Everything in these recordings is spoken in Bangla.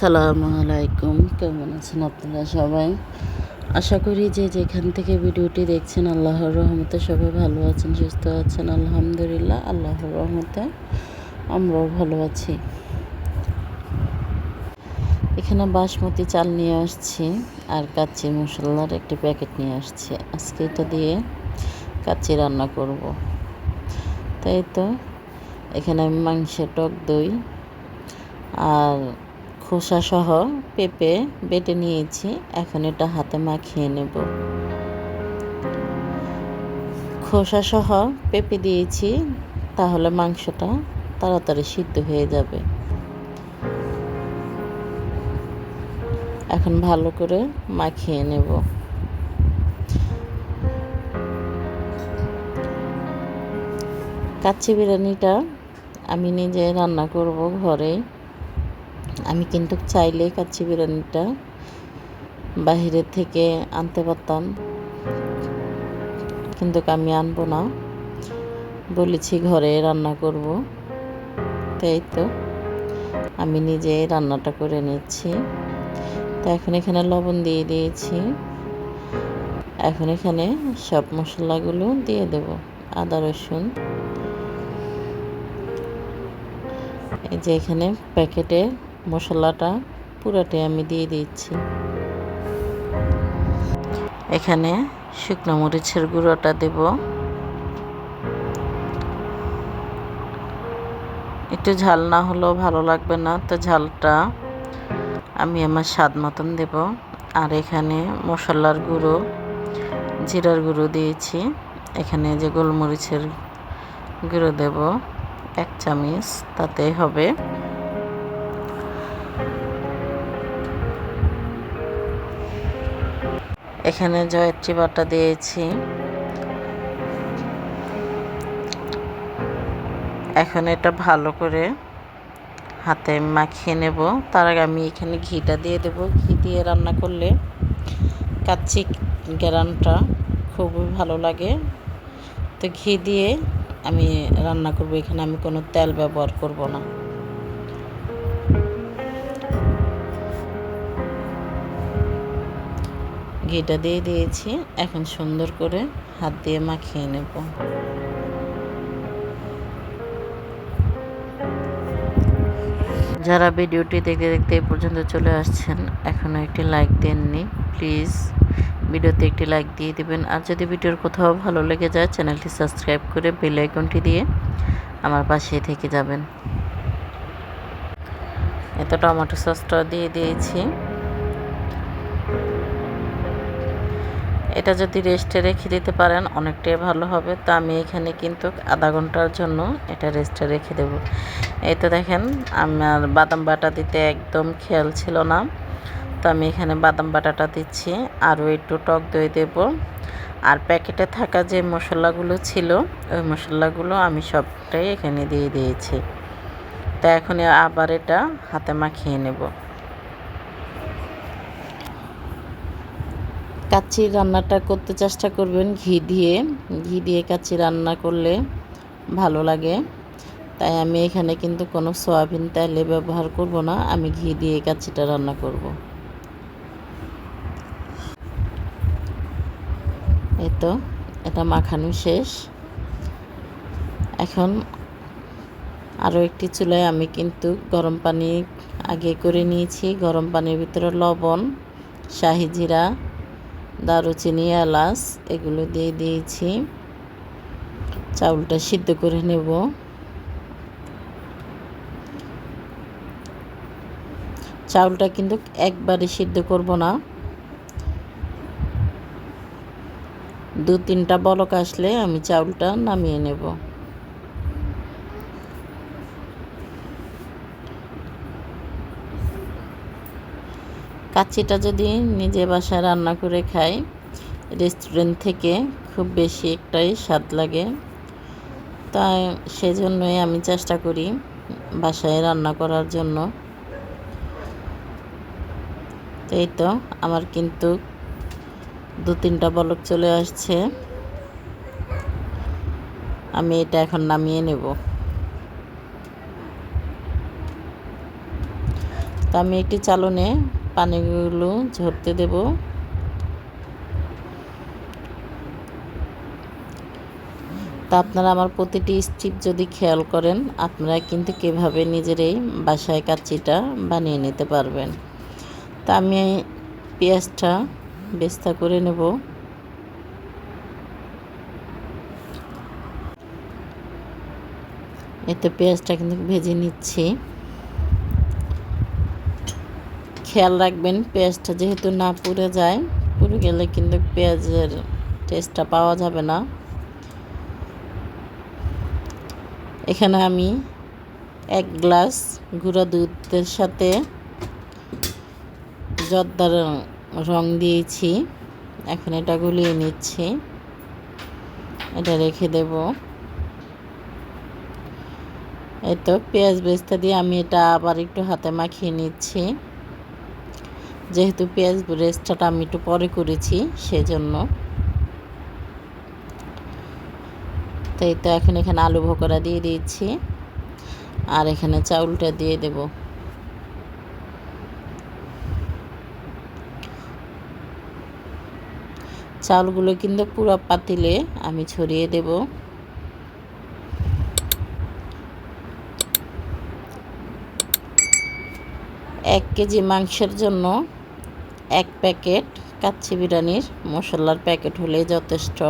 সালামু আলাইকুম। কেমন আছেন আপনারা সবাই? আশা করি যে যেখান থেকে ভিডিওটি দেখছেন, আল্লাহর রহমতে সবাই ভালো আছেন, সুস্থ আছেন, আলহামদুলিল্লাহ, আল্লাহর রহমতে আমরাও ভালো আছি। এখানে বাসমতি চাল নিয়ে আসছি আর কাচ্চি মশলার একটি প্যাকেট নিয়ে আসছি। আজকে এটা দিয়ে কাচ্চি রান্না করব। তাই তো? এখানে আমি মাংসের টক দই আর খোসা সহ পেঁপে বেটে নিয়েছি। এখন এটা হাতে মাখিয়ে নেব। খোসা সহ পেঁপে দিয়েছি, তাহলে মাংসটা তাড়াতাড়ি সিদ্ধ হয়ে যাবে। এখন ভালো করে মাখিয়ে নেব। কাচ্চি বিরিয়ানিটা আমি নিজে রান্না করব ঘরে। আমি কিন্তু চাইলে কাচ্চি বিরিয়ানিটা। বাহিরের থেকে আনতে পারতাম। কিন্তু আমি আনব না। বলেছি ঘরে রান্না করব। তাই তো। আমি নিজে রান্নাটা করে নিচ্ছি। তো এখন এখানে লবণ দিয়ে দিয়েছি। এখন এখানে সব মশলাগুলো দিয়ে দেব। আদা, রসুন। এই যে এখানে প্যাকেটে মশলাটা পুরোটাই আমি দিয়ে দিচ্ছি এখানে শুকনো মরিচের গুঁড়োটা দেব। একটু ঝাল না হলেও ভালো লাগবে না, তো ঝালটা আমি আমার স্বাদ মতন দেব। আর এখানে মশলার গুঁড়ো, জিরার গুঁড়ো দিয়েছি। এখানে যে গোলমরিচের গুঁড়ো দেব, এক চামচ তাতে হবে। এখানে জয়ত্রী বাটা দিয়েছি। এখন এটা ভালো করে হাতে মাখিয়ে নেব। তার আগে আমি এখানে ঘিটা দিয়ে দেব। ঘি দিয়ে রান্না করলে কাচ্চি গ্যারানটা খুবই ভালো লাগে। তো ঘি দিয়ে আমি রান্না করব। এখানে আমি কোনো তেল ব্যবহার করব না। ঘিটা দিয়ে দিয়েছি। এখন সুন্দর করে হাত দিয়ে মাখিয়ে নেব। যারা ভিডিওটি দেখতে দেখতে এই পর্যন্ত চলে আসছেন এখনও একটি লাইক দেননি প্লিজ ভিডিওতে একটি লাইক দিয়ে দিবেন। আর যদি ভিডিওর কোথাও ভালো লেগে যায়, চ্যানেলটি সাবস্ক্রাইব করে বেল আইকনটি দিয়ে আমার পাশে থেকে যাবেন। এত টমেটো সসটা দিয়ে দিয়েছি। এটা যদি রেস্টে রেখে দিতে পারেন, অনেকটাই ভালো হবে। তো আমি এখানে কিন্তু আধা ঘণ্টার জন্য এটা রেস্টে রেখে দেব। এই তো দেখেন, আমার বাদাম বাটা দিতে একদম খেয়াল ছিল না। তো আমি এখানে বাদাম বাটাটা দিচ্ছি, আরও একটু টক দই দেব। আর প্যাকেটে থাকা যে মশলাগুলো ছিল, ওই মশলাগুলো আমি সবটাই এখানে দিয়ে দিয়েছি। তো এখন আবার এটা হাতে মাখিয়ে নেব। কাচ্চি রান্নাটা করতে চেষ্টা করবেন ঘি দিয়ে। ঘি দিয়ে কাচ্চি রান্না করলে ভালো লাগে। তাই আমি এখানে কিন্তু কোনো সয়াবিন তেলে ব্যবহার করব না, আমি ঘি দিয়ে কাচ্চিটা রান্না করব। এই তো, এটা মাখানো শেষ। এখন আরও একটি চুলায় আমি কিন্তু গরম পানি আগে করে নিয়েছি। গরম পানির ভিতরে লবণ, শাহি জিরা দারুচিনি, এলাচ এগুলো দিয়ে দিয়েছি। চাউলটা সিদ্ধ করে নেব। চাউলটা কিন্তু একবারে সিদ্ধ করব না। দু তিনটা বলক আসলে আমি চাউলটা নামিয়ে নেব। কাচ্চিটা যদি নিজে বাসায় রান্না করে খাই রেস্টুরেন্ট থেকে খুব বেশি একটাই স্বাদ লাগে। তাই সেজন্যই আমি চেষ্টা করি বাসায় রান্না করার জন্য। এই তো আমার কিন্তু দু তিনটা বলক চলে আসছে। আমি এটা এখন নামিয়ে নেব। তো আমি একটি চালনে পানিগুলো ঝরতে দেব। তা আপনারা আমার প্রতিটি স্টিপ যদি খেয়াল করেন, আপনারা কিন্তু কীভাবে নিজেরাই বাসায় কাচ্চিটা বানিয়ে নিতে পারবেন। তা আমি পেঁয়াজটা বেস্তা করে নেব। এতে পেঁয়াজটা কিন্তু ভেজে নিচ্ছি। খেয়াল রাখবেন, পেঁয়াজটা যেহেতু না পুড়ে যায়, পুড়ে গেলে কিন্তু পেঁয়াজের টেস্টটা পাওয়া যাবে না। এখানে আমি এক গ্লাস গুঁড়া দুধের সাথে জর্দার রং দিয়েছি। এখন এটা গুলিয়ে নিচ্ছি। এটা রেখে দেব। এই তো পেঁয়াজ বেস্তা দিয়ে আমি এটা আবার একটু হাতে মাখিয়ে নিচ্ছি। যেহেতু পেঁয়াজ রেস্টাটা আমি একটু পরে করেছি, সেজন্য। তাই তো এখন এখানে আলু ভোকরা দিয়ে দিয়েছি, আর এখানে চাউলটা দিয়ে দেব। চাউলগুলো কিন্তু পুরো পাতিলে আমি ছড়িয়ে দেব। এক কেজি মাংসের জন্য এক প্যাকেট কাচ্চি বিরিয়ানির মশলার প্যাকেট হলেই যথেষ্ট।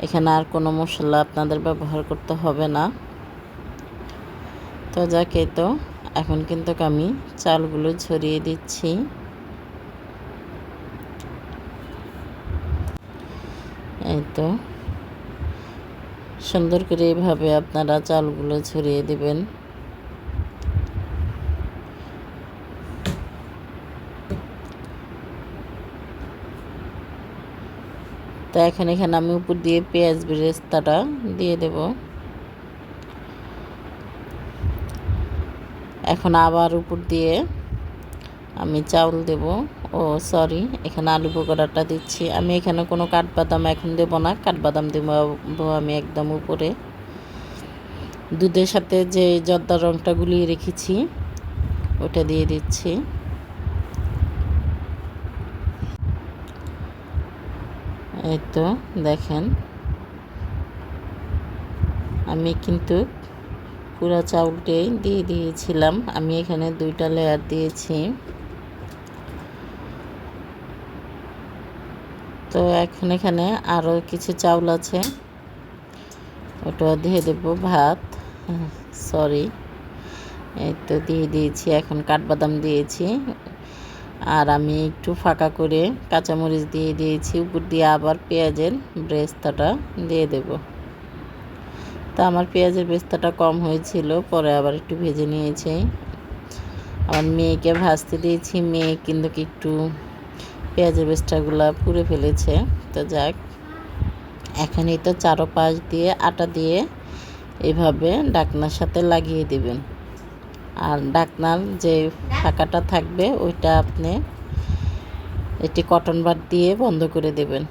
এখানে আর কোনো মশলা আপনাদের ব্যবহার করতে হবে না। তো যাকে তো। এখন কিন্তু আমি চালগুলো ছড়িয়ে দিচ্ছি। এই তো। সুন্দর করে এইভাবে আপনারা চালগুলো ছড়িয়ে দিবেন। তো এখন এখানে আমি উপর দিয়ে পেঁয়াজ বেরেস্তাটা দিয়ে দেব। এখন আবার উপর দিয়ে আমি চাউল দেব। ও সরি এখানে আলু পকোড়াটা দিচ্ছি। আমি এখানে কোনো কাঠবাদাম এখন দেব না, কাঠবাদাম দেব আমি একদম উপরে। দুধের সাথে যে জর্দার রঙটা গুলিয়ে রেখেছি, ওটা দিয়ে দিচ্ছি। এই তো, দেখেন। আমি কিন্তু পুরা চাউলটাই দিয়ে দিয়েছিলাম। আমি এখানে দুইটা লেয়ার দিয়েছি। তো এখন এখানে আরও কিছু চাউল আছে। ওটা দিয়ে দেব ভাত। সরি এই তো দিয়ে দিয়েছি, এখন কাঠবাদাম দিয়েছি। আর আমি একটু ফাঁকা করে কাঁচামরিচ দিয়ে দিয়েছি, উপর দিয়ে আবার পেঁয়াজের ব্রেস্তাটা দিয়ে দেব। তা আমার পেঁয়াজের বেস্তাটা কম হয়েছিল, পরে আবার একটু ভেজে নিয়েছি। আমার মেয়েকে ভাজতে দিয়েছি, মেয়ে কিন্তু একটু পেঁয়াজের বেস্তাগুলো পুড়ে ফেলেছে। তো যাক এখানেই তো চারো পাশ দিয়ে আটা দিয়ে এভাবে ডাকনার সাথে লাগিয়ে দেবেন। আর ডাকনার যে ফাঁকাটা থাকবে, ওইটা আপনি এটি কটন বার দিয়ে বন্ধ করে দেবেন।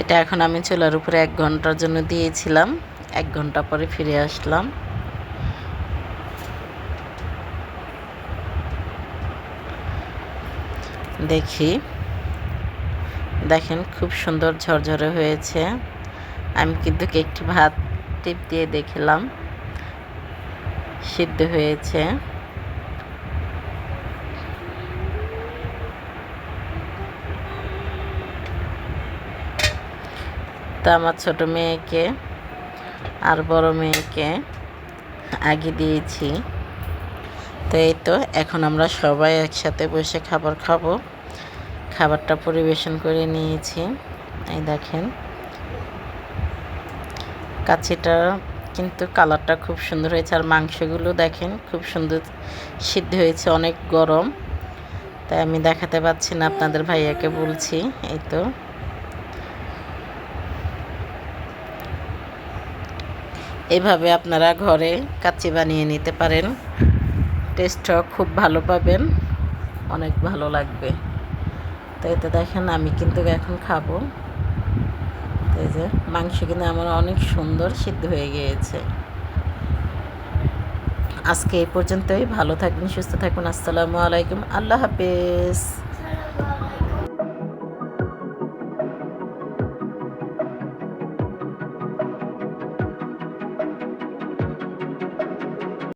এটা এখন আমি চুলার উপরে এক ঘণ্টার জন্য দিয়েছিলাম। এক ঘণ্টা পরে ফিরে আসলাম। দেখি। দেখেন, খুব সুন্দর ঝরঝরে হয়েছে। আমি কিন্তু একটি ভাত টিপ দিয়ে দেখলাম। সিদ্ধ হয়েছে। তা আমার ছোট মেয়েকে আর বড় মেয়েকে আগে দিয়েছি। তো এই তো, এখন আমরা সবাই একসাথে বসে খাবার খাব। খাবারটা পরিবেশন করে নিয়েছি। এই দেখেন। কাছিটা, কিন্তু কালারটা খুব সুন্দর হয়েছে। আর মাংসগুলো দেখেন, খুব সুন্দর সিদ্ধ হয়েছে, অনেক গরম। তাই আমি দেখাতে পাচ্ছি না, আপনাদের ভাইয়াকে বলছি, এই তো। এভাবে আপনারা ঘরে কাচ্চি বানিয়ে নিতে পারেন। টেস্টটা খুব ভালো পাবেন, অনেক ভালো লাগবে। তো এতে দেখেন, আমি কিন্তু এখন খাব। এই যে, মাংস কিন্তু আমার অনেক সুন্দর সিদ্ধ হয়ে গিয়েছে। আজকে এই পর্যন্তই, ভালো থাকবেন, সুস্থ থাকবেন, আসসালামু আলাইকুম, আল্লাহ হাফেজ।